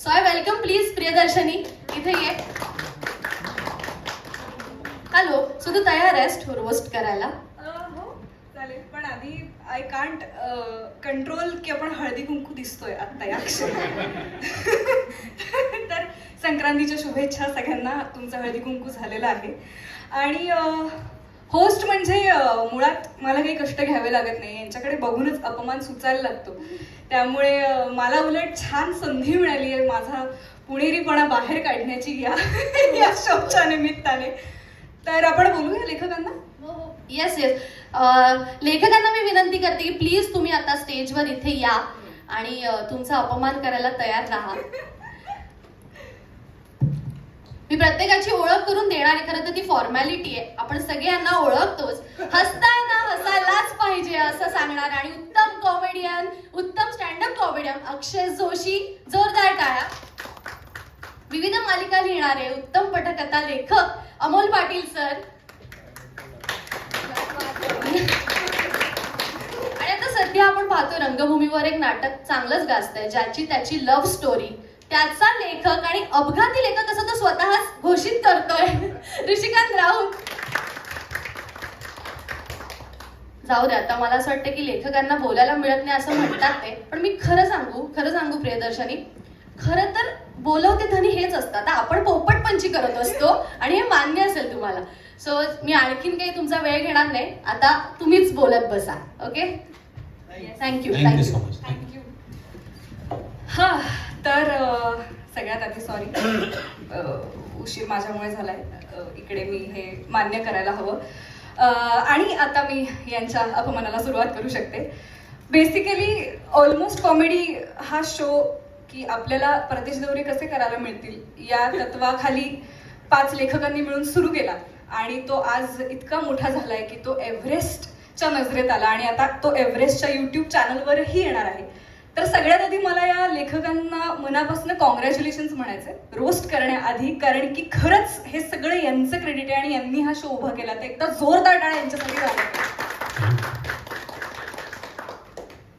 So I welcome please Priyadarshani इथे ये. Hello so तू तयार आहेस रोस्ट करायला? हो. चालेल. पण आधी आय कांट कंट्रोल की आपण हळदी कुंकू दिसतोय आत्ता या क्षणी. तर संक्रांतीच्या शुभेच्छा सगळ्यांना. तुमचं हळदी कुंकू झालेलं आहे. आणि होस्ट म्हणजे मुळात मला काही कष्ट घ्यावे लागत नाही. यांच्याकडे बघूनच अपमान सुचायला लागतो. त्यामुळे मला उलट छान संधी मिळाली आहे माझा पुणेरीपणा बाहेर काढण्याची या या शोच्या निमित्ताने. तर आपण बोलूया लेखकांना? हो, हो. येस येस लेखकांना मी विनंती करते की प्लीज तुम्ही आता स्टेजवर इथे या आणि तुमचा अपमान करायला तयार राहा. मी प्रत्येकाची ओळख करून देणार आहे खरं तर ती फॉर्मॅलिटी आहे. आपण सगळ्यांना ओळखतोच. हसताय ना हसायलाच पाहिजे असं सांगणार आणि उत्तम कॉमेडियन उत्तम स्टँडअप कॉमेडियन अक्षय जोशी जोरदार टाळ्या. विविध मालिका लिहिणारे उत्तम पटकथा लेखक अमोल पाटील सर. आणि आता सध्या आपण पाहतो रंगभूमीवर एक नाटक चांगलंच गाजतंय ज्याची त्याची लव्ह स्टोरी त्याचा लेखक आणि अपघाती लेखक असं तो स्वतःच घोषित करतोय? ऋषिकांत राऊत. जाऊ दे आता मला असं वाटतं की लेखकांना बोलायला मिळत नाही असं म्हणतात ते. पण मी खरं सांगू खरं सांगू प्रियदर्शनी. खरं तर बोलवते धनी हेच असतं. आता आपण पोपटपंची करत असतो आणि हे मान्य असेल तुम्हाला. सो मी आणखीन काही तुमचा वेळ घेणार नाही. आता तुम्हीच बोलत बसा okay thank you thank you so thank you much thank you हा. तर सगळ्यात आधी सॉरी उशीर माझ्यामुळे झालाय. इकडे मी हे मान्य करायला हवं. आणि आता मी यांच्या अपमानाला सुरुवात करू शकते. बेसिकली ऑलमोस्ट कॉमेडी हा शो की आपल्याला प्रदेश दौरे कसे करायला मिळतील या तत्वाखाली पाच लेखकांनी मिळून सुरू केला. आणि तो आज इतका मोठा झालाय की तो एव्हरेस्टच्या नजरेत आला. आणि आता तो एव्हरेस्टच्या युट्यूब चॅनलवरही येणार आहे. तर सगळ्यात आधी मला या लेखकांना मनापासून कॉंग्रॅच्युलेशन्स म्हणायचंय. रोस्ट करण्याआधी कारण की खरंच हे सगळं यांचं क्रेडिट आहे आणि यांनी हा शो उभा केला. तर एकदा जोरदार टाळा यांच्यासाठी झाला.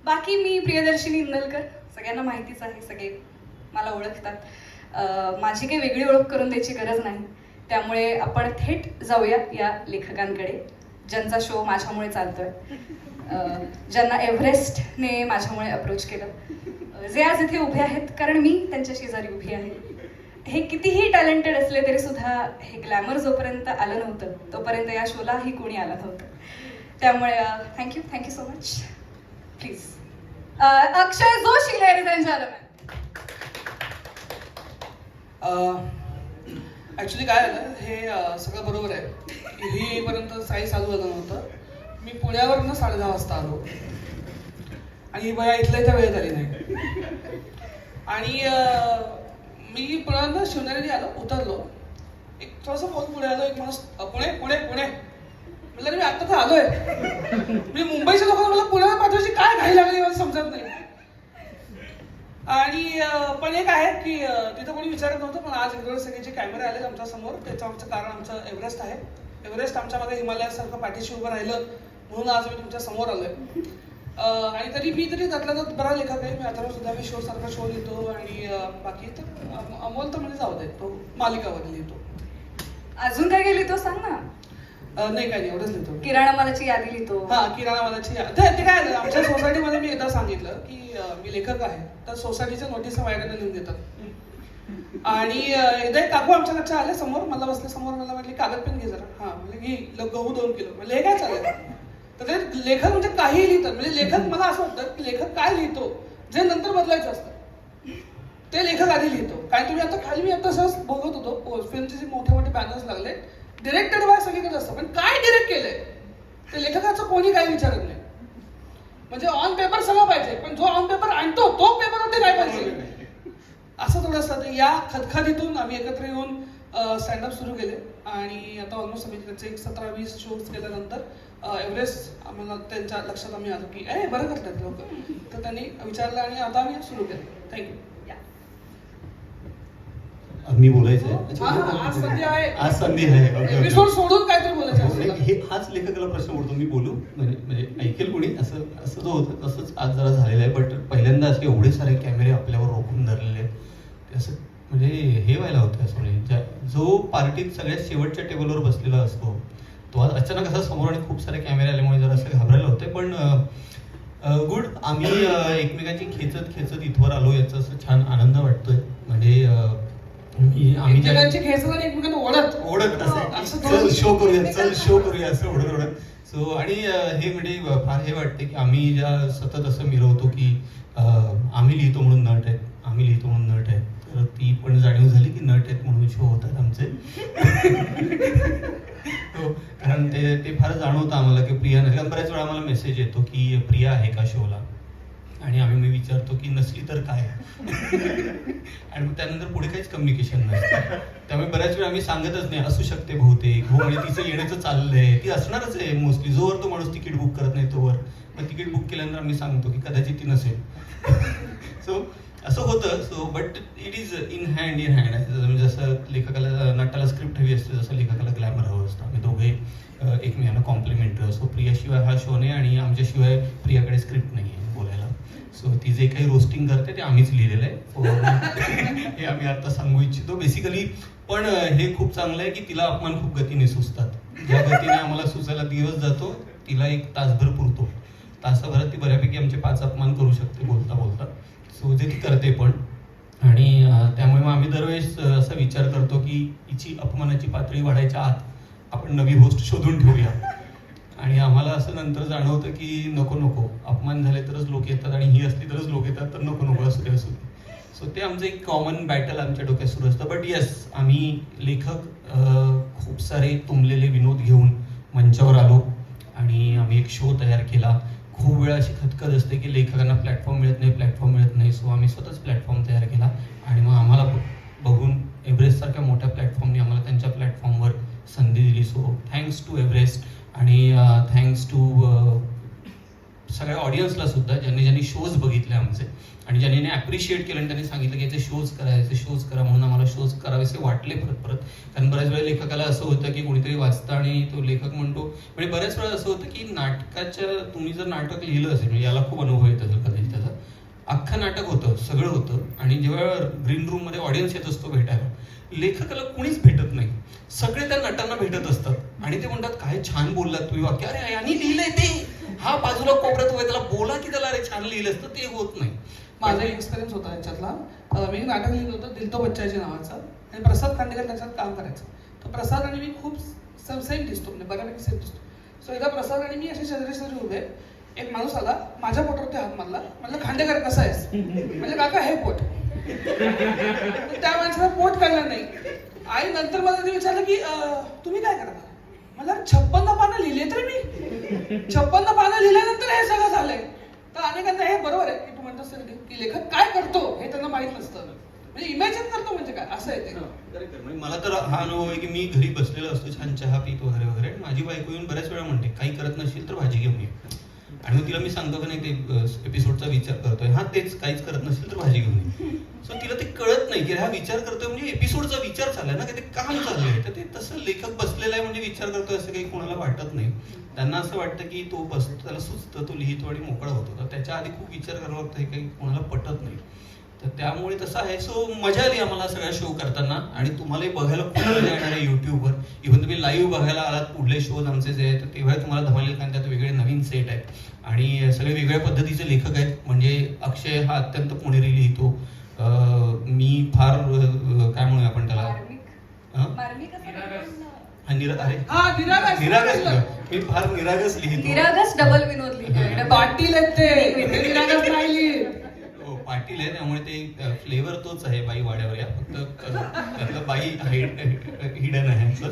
बाकी मी प्रियदर्शिनी इंदलकर. सगळ्यांना माहितीच आहे सगळे मला ओळखतात. माझी काही वेगळी ओळख करून द्यायची गरज नाही. त्यामुळे आपण थेट जाऊया या लेखकांकडे. ज्यांचा शो माझ्यामुळे चालतोय. ज्यांना एव्हरेस्टने माझ्यामुळे अप्रोच केलं. जे आज इथे उभे आहेत कारण मी त्यांच्या शेजारी उभी आहे. हे कितीही टॅलेंटेड असले तरी सुद्धा हे ग्लॅमर जोपर्यंत आलं नव्हतं तोपर्यंत या शोलाही कोणी आलं नव्हतं. त्यामुळे thank you thank you so much please Akshay Joshi ladies and gentleman actually काय झालं हे सगळं बरोबर आहे. ही येईपर्यंत साई चालू झालं नव्हतं. मी पुण्यावरनं साडे दहा वाजता आलो. आणि ही बया इथल्या इथं वेळेत आली नाही. आणि मी पुण्यावरनं शिवनेरी आलो उतरलो. एक थोडंसं फोन पुढे आलो एक माणूस पुणे पुणे पुणे. म्हणलं मी आत्ताच तर आलोय. मी मुंबईच्या लोकांना मला पुण्याला पाठवायची काय घाई लागली मला समजत नाही. आणि पण एक आहे की तिथं कोणी विचारत नव्हतं पण आज एवढे सगळे जे कॅमेरे आले आमच्यासमोर त्याचं आमचं कारण आमचं एव्हरेस्ट आहे. एव्हरेस्ट आमच्या मागे हिमालयासारखं पाठीशी उभं राहिलं म्हणून आज मी तुमच्यासमोर आलोय. आणि तरी मी तरी त्यातला तर बरा लेखक आहे. मी आता सुद्धा मी शो सारखा शो लिहितो आणि बाकी तर अम- अमोल तर म्हणजे जाऊ दे तो मालिकावर लिहितो. अजून काय गेली तो सांग ना. नाही काय नाही एवढंच लिहितो. किराणा मालाची यादी लिहितो. हा किराणा मालाची ते ते काय आमच्या सोसायटीमध्ये मी एकदा सांगितलं की मी लेखक आहे. तर सोसायटीच्या नोटीस माझ्याकडे लिहून देतात. आणि एकदा एक काकू आमच्या लक्षात आले समोर मला बसल्या समोर मला म्हटली कागद पेन घे जरा. हा म्हणजे घे गहू दोन किलो. म्हणजे हे काय चालेल तर ते लेखक म्हणजे काही लिहितात. म्हणजे लेखक मला असं वाटतं की लेखक काय लिहितो जे नंतर बदलायचं असतं. ते लेखक आधी लिहितो. काय तुम्ही आता खाली मी आता सहज बघत होतो फिल्मचे जे मोठे मोठे बॅनर्स लागले डिरेक्टेड बाय सगळीकडे असतं. पण काय डिरेक्ट केलंय? ते लेखकाचं कोणी काही विचारत नाही. म्हणजे ऑन पेपर सगळं पाहिजे पण जो ऑन पेपर आणतो तो पेपरवरती काय पाहिजे? असं थोडं असतं तर या खतखतीतून आम्ही एकत्र येऊन स्टँडअप सुरू केले. आणि आता ऑलमोस्ट आम्ही त्याचे एक सतरा वीस शोज केल्यानंतर एव्हरेस्ट आम्हाला त्यांच्या लक्षात आम्ही आलो की ए बरं करतात लोक. तर त्यांनी विचारलं आणि आता आम्ही सुरू केलं. थँक्यू मी बोलायचंय? हा, आज संधी आहे. सोडून काहीतरी बोलायचं. हे हाच लेखकाला प्रश्न पडतो मी बोलू? म्हणजे म्हणजे ऐकेल कोणी? असं असं जो होतं तसंच आज जरा झालेलं आहे बट पहिल्यांदा असे एवढे सारे कॅमेरे आपल्यावर रोखून धरलेले आहेत. असं म्हणजे हे व्हायला होतं असं म्हणजे ज्या- जो पार्टीत सगळ्यात शेवटच्या टेबलवर बसलेला असतो तो आज अचानक असा समोर आणि खूप सारे कॅमेरे आल्यामुळे जरा असं घाबरायला होते पण गुड आम्ही एकमेकांची खेचत खेचत इथवर आलो याचा असं छान आनंद वाटतोय. म्हणजे आम्ही एकमेकांना ओढत. ओढत असं चल शो करूया चल शो करूया असं ओढत ओढत. सो आणि हे म्हणजे फार हे वाटते की आम्ही ज्या सतत असं मिरवतो की आम्ही लिहितो म्हणून नट आहेत आम्ही लिहितो म्हणून नट आहे तर ती पण जाणीव झाली की नट आहेत म्हणून शो होतात आमचे. हो कारण ते ते फार जाणवतं आम्हाला की प्रिया नाही कारण बऱ्याच वेळा आम्हाला मेसेज येतो की प्रिया आहे का शोला आणि आम्ही मी विचारतो की नसली तर काय? आणि मग त्यानंतर पुढे काहीच कम्युनिकेशन नसतं त्यामुळे बऱ्याच वेळा आम्ही सांगतच नाही. असू शकते बहुतेक. हो आणि तिचं येण्याचं चाललंय. ती असणारच आहे मोस्टली जोवर तो माणूस तिकीट बुक करत नाही तोवर. मग तिकीट बुक केल्यानंतर आम्ही सांगतो की कदाचित ती नसेल. सो असं होतं so but it is in hand in hand म्हणजे जसं लेखकाला नाट्याला स्क्रिप्ट हवी असते जसं लेखकाला ग्लॅमर हवं असतं. आम्ही दोघे एकमेकांना कॉम्प्लिमेंटरी असतो प्रियाशिवाय हा शो नाही आणि आमच्याशिवाय प्रियाकडे स्क्रिप्ट नाही आहे बोलायला. सो ती जे काही रोस्टिंग करते ते आम्हीच लिहिलेलं आहे. हे आम्ही आता सांगू इच्छितो. बेसिकली पण हे खूप चांगलं आहे की तिला अपमान खूप गतीने सुचतात. ज्या गतीने आम्हाला सुचायला दिवस जातो तिला एक तासभर पुरतो. तासाभरात ती बऱ्यापैकी आमचे पाच अपमान करू शकते बोलता बोलता सो करते पण. आणि त्यामुळे मग आम्ही दरवेळेस असा विचार करतो की हिची अपमानाची पातळी वाढायच्या आत आपण नवी होस्ट शोधून ठेवूया. आणि आम्हाला असं नंतर जाणवतं की नको नको. अपमान झाले तरच लोक येतात आणि ही असली तरच लोक येतात तर नको नको असू दे असू दे. सो ते आमचं एक कॉमन बॅटल आमच्या डोक्यात सुरू असतं. बट येस आम्ही लेखक खूप सारे तुंबलेले विनोद घेऊन मंचावर आलो. आणि आम्ही एक शो तयार केला. खूप वेळा अशी खतखत असते की लेखकांना प्लॅटफॉर्म मिळत नाही प्लॅटफॉर्म मिळत नाही. सो आम्ही स्वतःच प्लॅटफॉर्म तयार केला आणि मग आम्हाला बघून एव्हरेस्टसारख्या मोठ्या प्लॅटफॉर्मने आम्हाला त्यांच्या प्लॅटफॉर्मवर संधी दिली. सो थँक्स टू एव्हरेस्ट आणि थँक्स टू सगळ्या ऑडियन्सला सुद्धा ज्यांनी ज्यांनी शोज बघितले आमचे आणि ज्यांनी ॲप्रिशिएट केलं आणि त्यांनी सांगितलं की याचे शोज करा याचे शोज करा म्हणून आम्हाला शोज करावेसे वाटले परत परत. कारण बऱ्याच वेळा लेखकाला असं होतं की कोणीतरी वाचतं आणि तो लेखक म्हणतो म्हणजे बऱ्याच वेळा असं होतं की नाटकाच्या तुम्ही जर नाटक लिहिलं असेल म्हणजे याला खूप अनुभव येत असेल कदाचित त्याचा. अख्खं नाटक होतं सगळं होतं. आणि जेव्हा ग्रीन रूममध्ये ऑडियन्स येत असतो भेटायला लेखकाला कुणीच भेटत नाही. सगळे त्या नटांना भेटत असतात. आणि ते म्हणतात काय छान बोललात तुम्ही वाक्य. अरे यांनी लिहिलंय ते. हा बाजूला कोपऱ्यात उभा त्याला बोला की त्याला अरे छान लिहिलं असतं ते होत नाही. माझा एक एक्सपिरियन्स होता याच्यातला. मी नाटक लिहिलं होतं दिलतो बच्चाजी नावाचं. आणि प्रसाद खांडेकर त्याच्यात काम करायचं. तर प्रसाद आणि मी खूप सेम दिसतो म्हणजे बऱ्यापैकी सेम दिसतो. सो एकदा प्रसाद आणि मी असे शेजारी शेजारी उभे एक माणूस आला माझ्या पोटावरती हात मारला. म्हणलं खांडेकर कसा आहेस? म्हणजे काका हे पोट. त्या माणसाला पोट कळलं नाही. आणि नंतर मला ते विचारलं की तुम्ही काय करता? मला छप्पन्न पानं लिहिले तर मी. छप्पन्न पानं लिहिल्यानंतर हे सगळं झालंय. तर अनेकांना हे बरोबर आहे की तू म्हणतोस तरी की लेखक काय करतो? हे त्यांना माहीत नसतं. म्हणजे इमॅजिन करतो म्हणजे काय? असं आहे ते. म्हणजे मला तर हा अनुभव आहे की मी घरी बसलेलो असतो छान चहा पितो वगैरे वगैरे. माझी बायको येऊन बऱ्याच वेळा म्हणते काही करत नसेल तर भाजी घेऊन ये. आणि मग तिला मी सांगतो की नाही ते एपिसोडचा विचार करतोय. हा तेच काहीच करत नसेल तर भाजी घेऊन ये. सो तिला ते कळत नाही की हा विचार करतोय म्हणजे एपिसोडचा विचार चाललाय ना की ते काम चाललंय तर ते तसं लेखक बसलेला आहे म्हणजे विचार करतोय असं काही कोणाला वाटत नाही. त्यांना असं वाटतं की तो बसतो त्याला सुचतं तो लिहितो आणि मोकळा होतो. तर त्याच्या आधी खूप विचार करावा लागतो हे काही कोणाला पटत नाही. तर त्यामुळे तसं आहे. सो मजा आली आम्हाला सगळा शो करताना. आणि तुम्हालाही बघायला खूप मजा येणार आहे युट्यूबवर इव्हन तुम्ही लाईव्ह बघायला आलात पुढले शोज आमचे जे आहेत तर तेव्हा तुम्हाला धमाल येईल कारण त्यात वेगळे नवीन सेट आहेत. आणि सगळे वेगळ्या पद्धतीचे लेखक आहेत. म्हणजे अक्षय हा अत्यंत पुणेरी लिहितो. मी फार काय म्हणूया आपण त्याला? हं? हा, हा निरागस मी फार निरागस लिहितो. निरागस डबल विनोद लिहितोय. पाटील आहेत ते ते. निरागस नाही पाटील आहे त्यामुळे ते फ्लेवर तोच आहे बाई वाड्यावर या. फक्त त्यातलं बाई हिडन आहे. असं.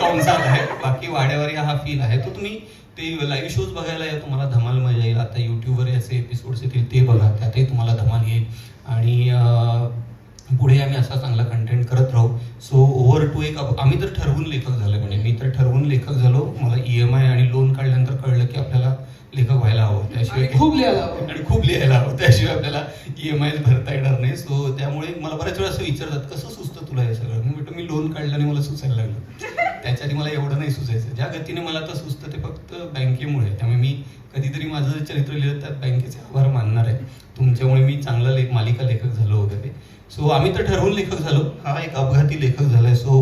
कंसात आहे. बाकी वाड्यावर या हा फील आहे. तो तुम्ही ते लाईव्ह शोज बघायला या. तुम्हाला धमाल मजा येईल. आता युट्यूबवर याचे एपिसोड्स येतील ते बघा. त्यातही तुम्हाला धमाल येईल. आणि पुढे आम्ही असा चांगला कंटेंट करत राहू. सो ओव्हर टू एक आम्ही तर ठरवून लेखक झालो. म्हणजे मी तर ठरवून लेखक झालो. मला ई एम आय आणि लोन काढल्यानंतर कळलं की आपल्याला लेखक व्हायला हवं त्याशिवाय खूप लिहायला हवं. आणि खूप लिहायला हवं त्याशिवाय आपल्याला ई एम आय भरता येणार नाही. सो त्यामुळे मला बऱ्याच वेळा असं विचारतात कसं सुचतं तुला हे सगळं? मी म्हणतो मी लोन काढलं आणि मला सुचायला लागलं. त्याच्या आधी मला एवढं नाही सुचायचं. ज्या गतीने मला आता सुचतं ते फक्त बँकेमुळे. त्यामुळे मी कधीतरी माझं चरित्र लिहिलं त्यात बँकेचे आभार मानणार आहे. तुमच्यामुळे मी चांगला लेख मालिका लेखक झालो वगैरे. सो आम्ही तर ठरवून लेखक झालो. हा एक अपघाती लेखक झालाय. So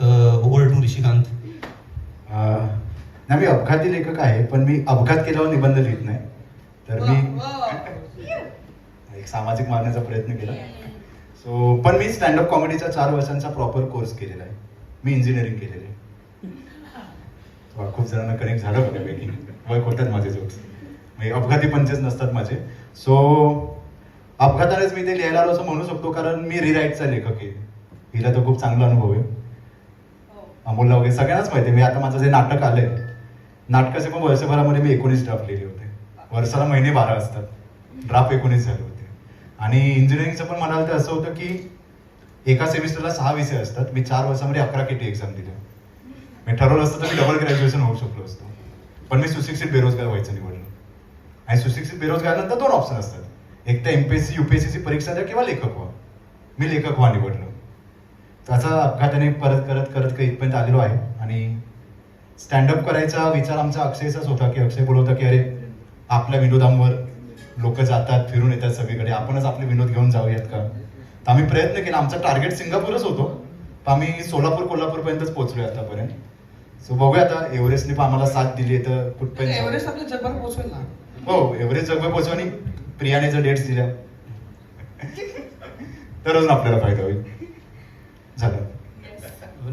over to Rishikant. नाही मी अपघाती लेखक आहे पण मी अपघात केल्यावर निबंध लिहित नाही. तर मी एक सामाजिक मारण्याचा प्रयत्न केला. सो पण मी स्टँडअप कॉमेडीचा चार वर्षांचा प्रॉपर कोर्स केलेला आहे. मी इंजिनिअरिंग केलेलं आहे. खूप जणांना कनेक्ट झालं बऱ्यापैकी वय होतात माझे जोक्स. म्हणजे अपघाती पंचेच नसतात माझे. सो अपघातानेच मी ते लिहायला आलो असं म्हणू शकतो कारण मी रिराईटचा लेखक आहे. हिला तर खूप चांगला अनुभव आहे. अमोलला वगैरे सगळ्यांनाच माहिती मी आता माझं जे नाटक आलंय नाटकाचे पण वर्षभरामध्ये मी एकोणीस ड्राफ्ट लिहिले होते. वर्षाला महिने बारा असतात. ड्राफ्ट एकोणीस झाले होते. आणि इंजिनिअरिंगचं पण म्हणाल तर असं होतं की एका सेमिस्टरला सहा विषय असतात. मी चार वर्षामध्ये अकरा केटी एक्झाम दिल्या. मी ठरवलं असतं तर मी डबल ग्रॅज्युएशन होऊ शकलो असतो. पण मी सुशिक्षित बेरोजगार व्हायचं निवडलं. आणि सुशिक्षित बेरोजगार नंतर दोन ऑप्शन असतात. एक तर एमपीएससी सीची परीक्षा द्या किंवा लेखक व्हा. मी लेखक व्हा निवडलो. त्याचा अपघाताने परत करत करत इथपर्यंत आलेलो आहे. आणि स्टँडअप करायचा विचार आमचा अक्षयचाच होता की अक्षय बोलत होता की अरे आपल्या विनोदांवर लोक जातात फिरून येतात सगळीकडे. आपणच आपले विनोद घेऊन जाऊयात का? तर आम्ही प्रयत्न केला. आमचा टार्गेट सिंगापूरच होतो. पण आम्ही सोलापूर कोल्हापूरपर्यंतच पोहोचलोय आतापर्यंत. सो बघूया आता एव्हरेस्टने पण आम्हाला साथ दिली आहे तर कुठपर्यंत. एव्हरेस्ट जगभर पोहोचवेल ना? हो एव्हरेस्ट जगभर पोहोचू आणि प्रियाने जर डेट्स दिल्या. तरच आपल्याला फायदा होईल. झालं.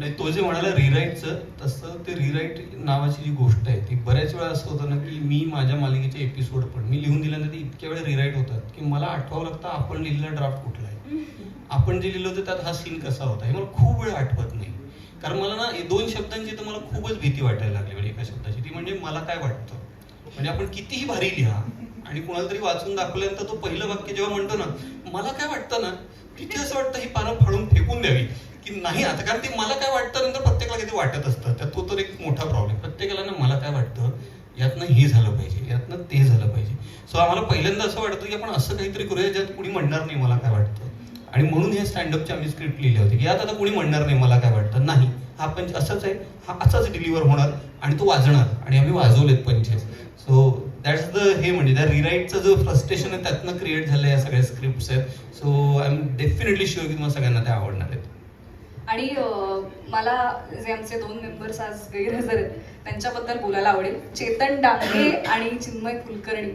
नाही तो जे म्हणाला रिराईटचं तसं ते रिराईट नावाची जी गोष्ट आहे ती बऱ्याच वेळा असं होतं ना की मी माझ्या मालिकेचे एपिसोड पण मी लिहून दिल्यानंतर ते इतक्या वेळा रिराईट होतात की मला आठवावं लागतं आपण लिहिलेला ड्राफ्ट कुठला आहे. आपण जे लिहिलं होतं त्यात हा सीन कसा होता हे मला खूप वेळ आठवत नाही. कारण मला ना दोन शब्दांची तर मला खूपच भीती वाटायला लागली म्हणजे एका शब्दाची. ती म्हणजे मला काय वाटतं? म्हणजे आपण कितीही भारी लिहा आणि कुणाला तरी वाचून दाखवल्यानंतर तो पहिलं वाक्य जेव्हा म्हणतो ना मला काय वाटतं ना तिथे असं वाटतं ही पानं फाडून फेकून द्यावी. की नाही आता कारण ते मला काय वाटतं नंतर प्रत्येकाला किती वाटत असतं. तर तो तर एक मोठा प्रॉब्लेम प्रत्येकाला ना मला काय वाटतं यातनं हे झालं पाहिजे यातनं ते झालं पाहिजे. सो आम्हाला पहिल्यांदा असं वाटतं की आपण असं काहीतरी करूया ज्यात कुणी म्हणणार नाही मला काय वाटतं. आणि म्हणून हे स्टँडअपची आम्ही स्क्रिप्ट लिहिली होती की यात आता कुणी म्हणणार नाही मला काय वाटतं. नाही. हा पंच असंच आहे. हा असाच डिलिव्हर होणार आणि तो वाजणार. आणि आम्ही वाजवलेत पंचेस. सो दॅट्स द हे म्हणजे त्या रिराईटचं जो फ्रस्ट्रेशन आहे त्यातनं क्रिएट झालं या सगळ्या स्क्रिप्ट्स आहेत. So I am definitely sure की तुम्हाला सगळ्यांना त्या आवडणार आहेत. आणि मला जे आमचे दोन मेंबर्स आज गैरहजर आहेत त्यांच्याबद्दल बोलायला आवडेल. चेतन डांगे आणि चिन्मय कुलकर्णी.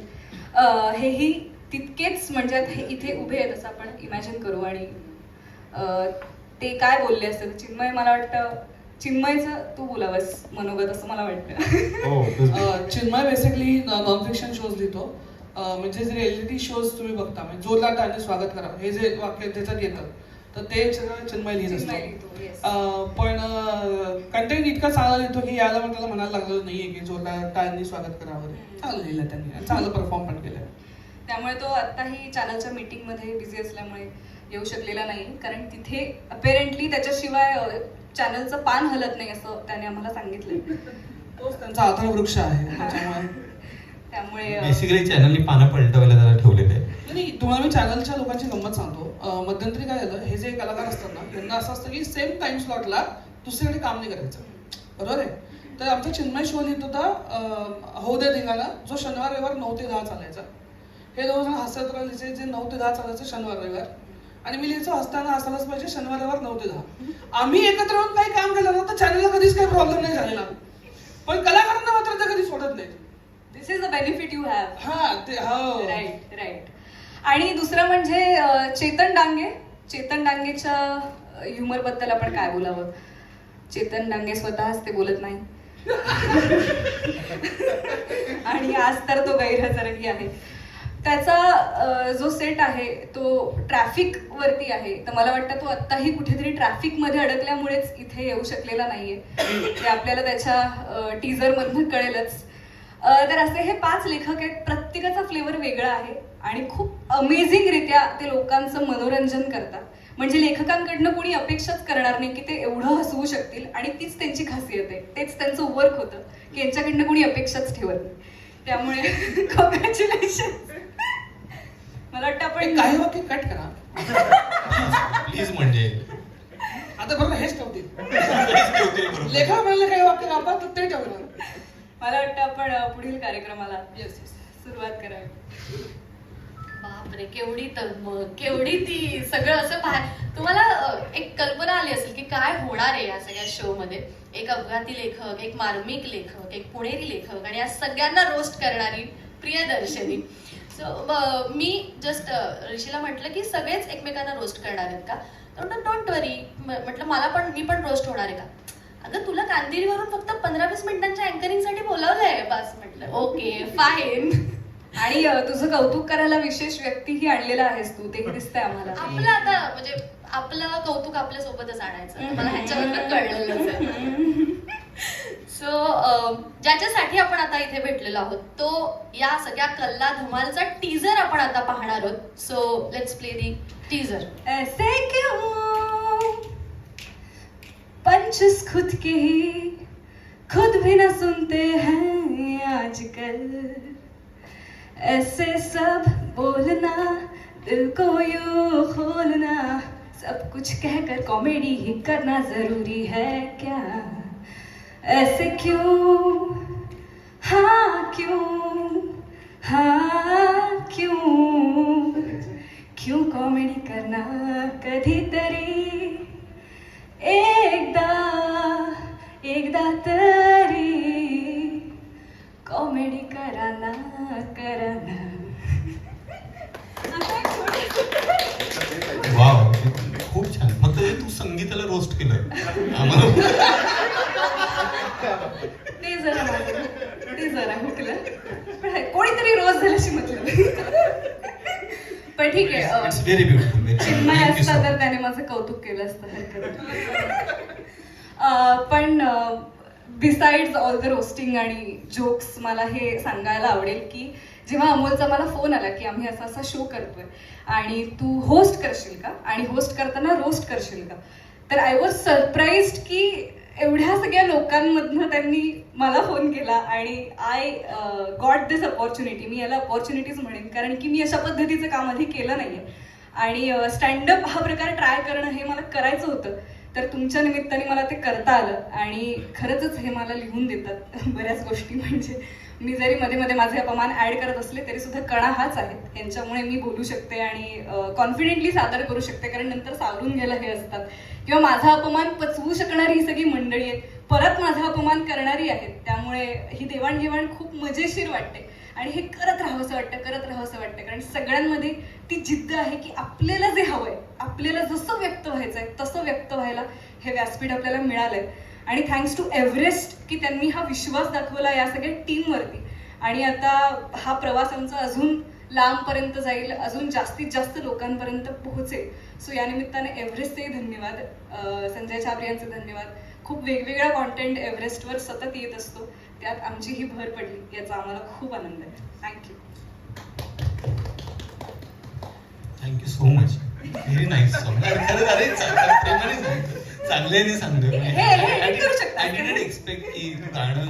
अं, हेही तितकेच म्हणजे हे इथे उभे आहेत असं आपण इमॅजिन करू. आणि अं, ते काय बोलले असते चिन्मय मला वाटतं चिन्मयचं तू बोलावंस मनोगत असं मला वाटतं. हो Chinmay basically non fiction shows लिहितो म्हणजे जे रिएलिटी शोज तुम्ही बघता म्हणजे जोरदार स्वागत करा. हे जे वाक्य त्याच्यात येतं तर ते सगळं चिन्मय लिहित असतो. पण कंटेंट इतका चांगला लिहितो की याला पण त्याला म्हणायला लागलं नाहीये की जोरदार टाळ्यांनी स्वागत करावं चांगलं लिहिलं त्यांनी. चांगलं परफॉर्म पण केलं त्यामुळे तो आत्ताही चॅनलच्या मीटिंगमध्ये बिझी असल्यामुळे येऊ शकलेला नाही. कारण तिथे अपेरेंटली त्याच्याशिवाय चॅनलचं पान हलत नाही असं त्याने आम्हाला सांगितलं तोच त्यांचा आधार वृक्ष आहे त्यामुळे बेसिकली चॅनलनी पानं पलटवायला त्याला ठेवलेलं आहे. नाही तुम्हाला मी चॅनलच्या लोकांची गंमत सांगतो. मध्यंतरी काय झालं हे जे कलाकार असतात ना त्यांना असं असतं की सेम टाइम स्लॉटला दुसरीकडे काम नाही करायचं. बरोबर आहे? तर आमचा चिन्मय शो लिहित होता हो दे धिंगाणा जो शनिवार रविवार नऊ ते दहा चालायचा. हे दोन जण हसत राहायचे जे नऊ ते दहा चालायचं शनिवार रविवार. आणि मी लिहायचो हसताना हसायलाच पाहिजे शनिवार रविवार नऊ ते दहा. आम्ही एकत्र येऊन काही काम केलं ना तर चॅनलला कधीच काही प्रॉब्लेम नाही झालेला. पण कलाकारांना मात्र ते कधी सोडत नाही this is a benefit you have हा ते हो. राईट राईट आणि दुसरं म्हणजे चेतन डांगे. चेतन डांगेच्या ह्युमरबद्दल आपण काय बोलावं? चेतन डांगे स्वतःच ते बोलत नाही. आणि आज तर तो गैरहजरही आहे. त्याचा जो सेट आहे तो ट्रॅफिक वरती आहे. तर मला वाटतं तो आत्ताही कुठेतरी ट्रॅफिकमध्ये अडकल्यामुळेच इथे येऊ शकलेला नाहीये. ते आपल्याला त्याच्या टीजरमधनं कळेलच. तर असे हे पाच लेखक आहेत. प्रत्येकाचा फ्लेवर वेगळा आहे आणि खूप अमेझिंग रित्या ते लोकांचं मनोरंजन करतात. म्हणजे लेखकांकडनं कोणी अपेक्षाच करणार नाही की ते एवढं हसवू शकतील आणि तीच त्यांची खासियत आहे. तेच त्यांचं वर्क होतं की यांच्याकडनं कोणी अपेक्षाच ठेवत नाही. त्यामुळे कॉंग्रॅच्युलेशन मला वाटतं पण आपण काही वाक्य कट करा. प्लीज म्हणजे. आता बरोबर हेच ठेवतील बरोबर. लेखा म्हणाले काही वाक्य लावतात तर ते ठेवणार मला वाटतं आपण पुढील कार्यक्रमाला येस सुरुवात करावी. बापरे केवढी तगमग केवढी ती सगळं असं बाहेर तुम्हाला एक कल्पना आली असेल की काय होणार आहे या सगळ्या शो मध्ये एक अपघाती लेखक एक मार्मिक लेखक एक पुणेरी लेखक आणि या सगळ्यांना रोस्ट करणारी प्रियदर्शनी. सो मी जस्ट ऋषीला म्हटलं की सगळेच एकमेकांना रोस्ट करणार आहेत का? डोंट वरी म्हटलं मला पण मी पण रोस्ट होणार आहे का? अगं तुला कांदिरीवरून फक्त पंधरा वीस मिनिटांच्या अँकरिंगसाठी बोलावलंय बस म्हटलं. ओके फाईन आणि तुझं कौतुक करायला विशेष व्यक्तीही आणलेला आहेस तू तेही दिसतंय आम्हाला. आपलं आता म्हणजे आपलं कौतुक आपल्या सोबतच आणायचं मला ह्याच्याबद्दल कळलेलंच आहे. सो ज्याच्यासाठी आपण आता इथे भेटलेलो आहोत तो या सगळ्या कल्ला धमालचा टीजर आपण आता पाहणार आहोत. So let's play the teaser ऐसे क्यों? पंचस खुद के ही, खुद भी न सुनते हैं आजकल। ऐसे सब बोलना, दिल को यूँ खोलना, सब कुछ कहकर कॉमेडी ही करना ज़रूरी है क्या? ऐसे क्यों? हाँ क्यों? हाँ क्यों? क्यों कॉमेडी करना कधीतरी पण बिसाइड्स ऑल द रोस्टिंग आणि जोक्स मला हे सांगायला आवडेल की जेव्हा अमोलचा मला फोन आला की आम्ही असा असा शो करतोय आणि तू होस्ट करशील का? आणि होस्ट करताना रोस्ट करशील का? तर आय वॉज सरप्राईज की एवढ्या सगळ्या लोकांमधनं त्यांनी मला फोन केला आणि आय गॉट दिस अपॉर्च्युनिटी मी याला अपॉर्च्युनिटीज म्हणेन कारण की मी अशा पद्धतीचं काम आधी केलं नाहीये. आणि स्टँडअप हा प्रकार ट्राय करणं हे मला करायचं होतं. तर तुमच्या निमित्ताने मला ते करता आलं आणि खरंच हे मला लिहून देतात बऱ्याच गोष्टी. म्हणजे मी जरी मध्ये मध्ये माझे अपमान ऍड करत असले तरी सुद्धा कणा हाच आहे यांच्यामुळे मी बोलू शकते आणि कॉन्फिडेंटली सादर करू शकते कारण नंतर सावरून घ्यायला हे असतात. किंवा माझा अपमान पचवू शकणारी ही सगळी मंडळी आहेत. परत माझा अपमान करणारी आहेत. त्यामुळे ही देवाणघेवाण खूप मजेशीर वाटते. आणि हे करत राहावंसं वाटतं करत राहावंसं वाटतं. कारण सगळ्यांमध्ये ती जिद्द आहे की आपल्याला जे हवंय आपल्याला जसं व्यक्त व्हायचंय तसं व्यक्त व्हायला हे व्यासपीठ आपल्याला मिळालंय. आणि थँक्स टू एव्हरेस्ट की त्यांनी हा विश्वास दाखवला या सगळ्या टीमवरती आणि आता हा प्रवास आमचा अजून लांबपर्यंत जाईल अजून जास्तीत जास्त लोकांपर्यंत पोहोचेल. सो या निमित्ताने एव्हरेस्टचेही धन्यवाद. संजय छाबरे यांचे धन्यवाद. खूप वेगवेगळा कॉन्टेंट एव्हरेस्टवर सतत येत असतो. त्यात आमची ही भर पडली याचा आम्हाला खूप आनंद आहे. Thank you thank you so much very nice सांगतो हे- हे- हे एक्सपेक्ट की गाणं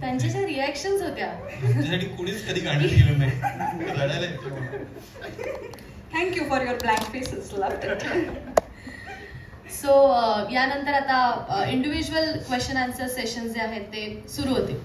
त्यांच्या ज्या होत्या. कुणीच कधी गाणं नाही. रडायला. Thank you for your blank faces love so uh, यानंतर आता इंडिव्हिज्युअल क्वेश्चन आन्सर सेशन जे आहेत ते सुरू होतील.